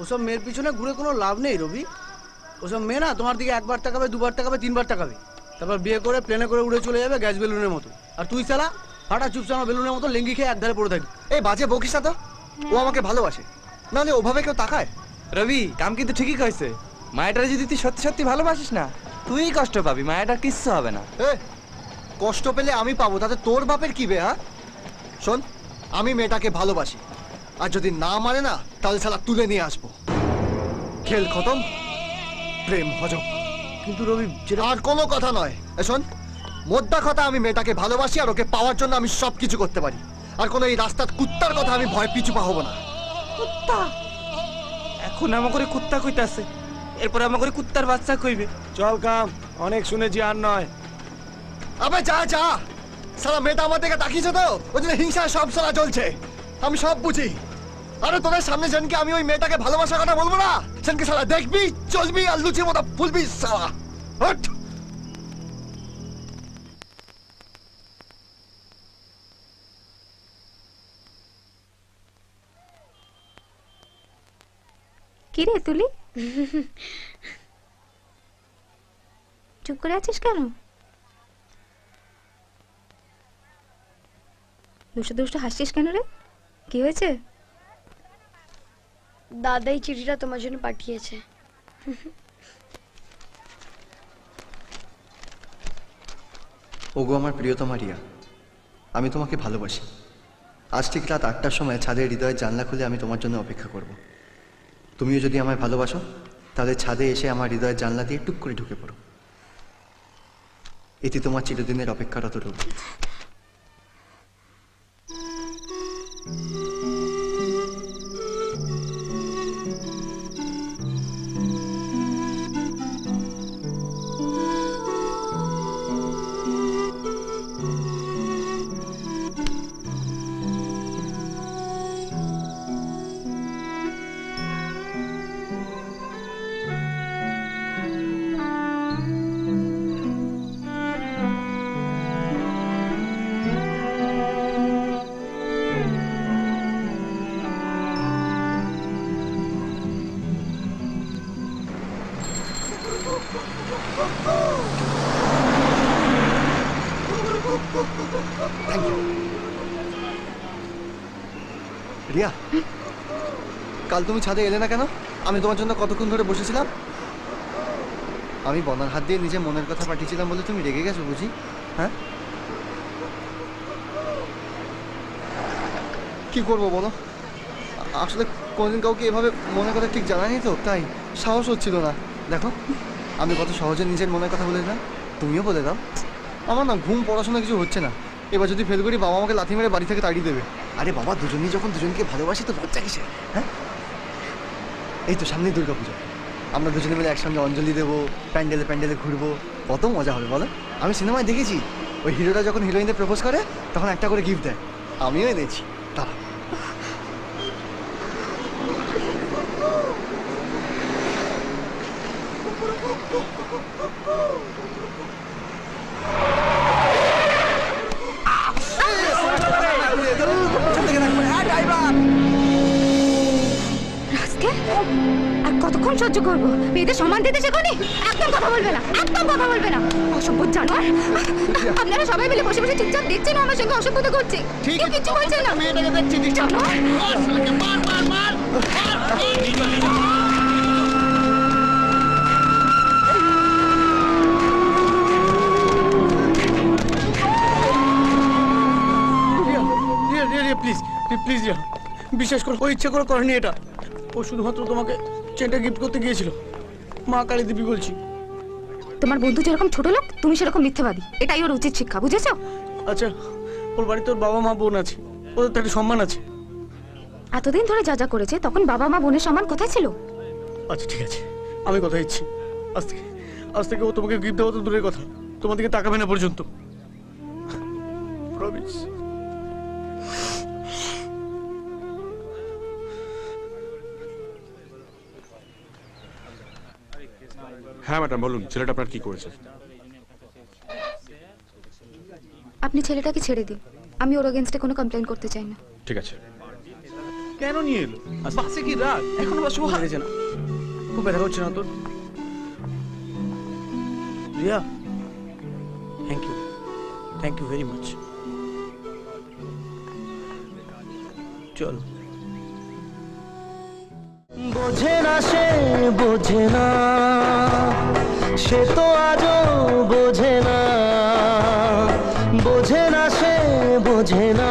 ওসব মেয়ের পিছনে ঘুরে কোনো লাভ নেই রবি। ওসব মেয়ে না তোমার দিকে একবার তাকাবে দুবার তাকাবে তিনবার তাকাবে। তারপর বিয়ে করে প্লেনে করে উড়ে চলে যাবে গ্যাস বেলুনের মতো। আর তুই চালা ফাটা চুপচামা বেলুনের মতো লেঙ্গি খেয়ে একধারে পড়ে থাকবি। এই বাজে বকিস তো? ও আমাকে ভালোবাসে। নাহলে ওভাবে কেউ তাকায়? রবি কাম কিন্তু ঠিকই কইছে। মায়াটারে যদি তুই সত্যি সত্যি ভালোবাসিস না তুই কষ্ট পাবি মায়াটার কিচ্ছু হবে না। এ কষ্ট পেলে আমি পাবো তাতে তোর বাপের কি বে হ্যাঁ? শোন আমি মেয়েটাকে ভালোবাসি। আর যদি না মানে না তাহলে সালা তুলে নিয়ে আসব। খেল খতম প্রেম হজম। কিন্তু রবি যেটা আর কোনো কথা নয়। এ শোন মোদ্দা কথা আমি মেয়েটাকে ভালোবাসি আর ওকে পাওয়ার জন্য আমি সব কিছু করতে পারি। আর কোনো এই রাস্তার কুত্তার কথা আমি ভয় পিছু পাবো না। কুত্তা? এখন আমা করে কুত্তা কইতাছে। এরপরে আমা করে কুত্তার বাচ্চা কইবে। চল কাম অনেক শুনেছি আর নয়। আবে যা যা। সারা মেয়েটা আমার দিকে তাকিয়েছে তো ওই জন্য হিংসা সব সারা চলছে আমি সব বুঝি। আরে, তোদের সামনে যেনকে আমি ওই মেয়েটাকে ভালোবাসার কথা বলব না? সেনকে সারা দেখবি, চলবি আর লুচির মতো ফুলবি সারা হট কি রে তুলি? চুপ করে আছিস কেন? দুষ্টু দুষ্টু হাসছিস কেন রে? কি হয়েছে? দাদাই চিঠিটা তোমার জন্য পাঠিয়েছে। ওগো আমার প্রিয়তমা রিয়া, আমি তোমাকে ভালোবাসি। আজ ঠিক রাত আটটার সময় ছাদের হৃদয়ের জানলা খুলে আমি তোমার জন্য অপেক্ষা করব। তুমিও যদি আমায় ভালোবাসো, তাহলে ছাদে এসে আমার হৃদয়ের জানলা দিয়ে টুক করে ঢুকে পড়ো। এটি তোমার চিরদিনের অপেক্ষারত রূপ। রিয়া, কাল তুমি ছাদে এলে না কেন? আমি তোমার জন্য কতক্ষণ ধরে বসেছিলাম? আমি বনার হাত দিয়ে নিজের মনের কথা পাঠিয়েছিলাম বলে তুমি রেগে গেছো বুঝি? হ্যাঁ? কি করব বলো? আসলে কোনোদিন কাউকে এভাবে মনের কথা ঠিক জানানি তো, তাই সাহস হচ্ছিল না। দেখো, আমি কত সহজে নিজের মনের কথা বলে দিলাম, তুমিও বলে দাও। আমার না ঘুম, পড়াশোনা কিছু হচ্ছে না। এবার যদি ফেল করি, বাবা আমাকে লাথি মেরে বাড়ি থেকে তাড়িয়ে দেবে। আরে বাবা, দুজনই যখন দুজনকে ভালোবাসি, তো লজ্জা কিসে হ্যাঁ? এই তো সামনেই দুর্গা পুজো আমরা দুজনে মিলে একসঙ্গে অঞ্জলি দেবো, প্যান্ডেলে প্যান্ডেলে ঘুরবো। কত মজা হবে বলো? আমি সিনেমায় দেখেছি, ওই হিরোটা যখন হিরোইনদের প্রপোজ করে, তখন একটা করে গিফট দেয়। আমিও এনেছি। তারা কতক্ষণ সহ্য করব মেয়েদের সম্মান দিতে শেখনি একদম কথা বলবে না একদম কথা বলবে না অসভ্য জানোয়ার আপনারা সবাই মিলে বসে বসে চুপচাপ দেখছেন আমার সঙ্গে অসভ্যতা করছে কেউ কিচ্ছু বলছে না প্লিজ প্লিজ রিয়া বিশ্বাস করো ও ইচ্ছে করে করেনি এটা ও শুধুমাত্র তোমাকে চেনটা গিফট করতে গিয়েছিল। মা কালী দেবী বলছি। তোমার বন্ধু যেরকম ছোট লোক তুমি সেরকম মিথ্যাবাদী। এটাই ওর উচিত শিক্ষা বুঝেছ? আচ্ছা ওর বাড়িতে ওর বাবা মা বোন আছে। ওদের তো একটা সম্মান আছে। এতদিন ধরে যা যা করেছে তখন বাবা মা বোনের সম্মান কোথায় ছিল? আচ্ছা ঠিক আছে। আমি কথা দিচ্ছি। আজ থেকে আজ থেকে ও তোমাকে গিফট দেওয়া তো দূরের কথা। তোমার দিকে তাকাবে না পর্যন্ত। প্রমিস হ্যাঁ ম্যাডাম বলুন ছেলেটা আপনার কি করেছে? আপনি ছেলেটাকে ছেড়ে দিন। আমি ওর এগেনস্টে কোনো কমপ্লেন করতে চাই না। ঠিক আছে। কেন নিয়ে এলো। বাসে কি রাত এখনও বা খুব লেগেছে না। খুব ব্যথা করছে না তোর? Riya thank you thank you very much চল। বোঝে না, সে বোঝে না। সে তো আজও বোঝে না। বোঝে না, সে বোঝে না।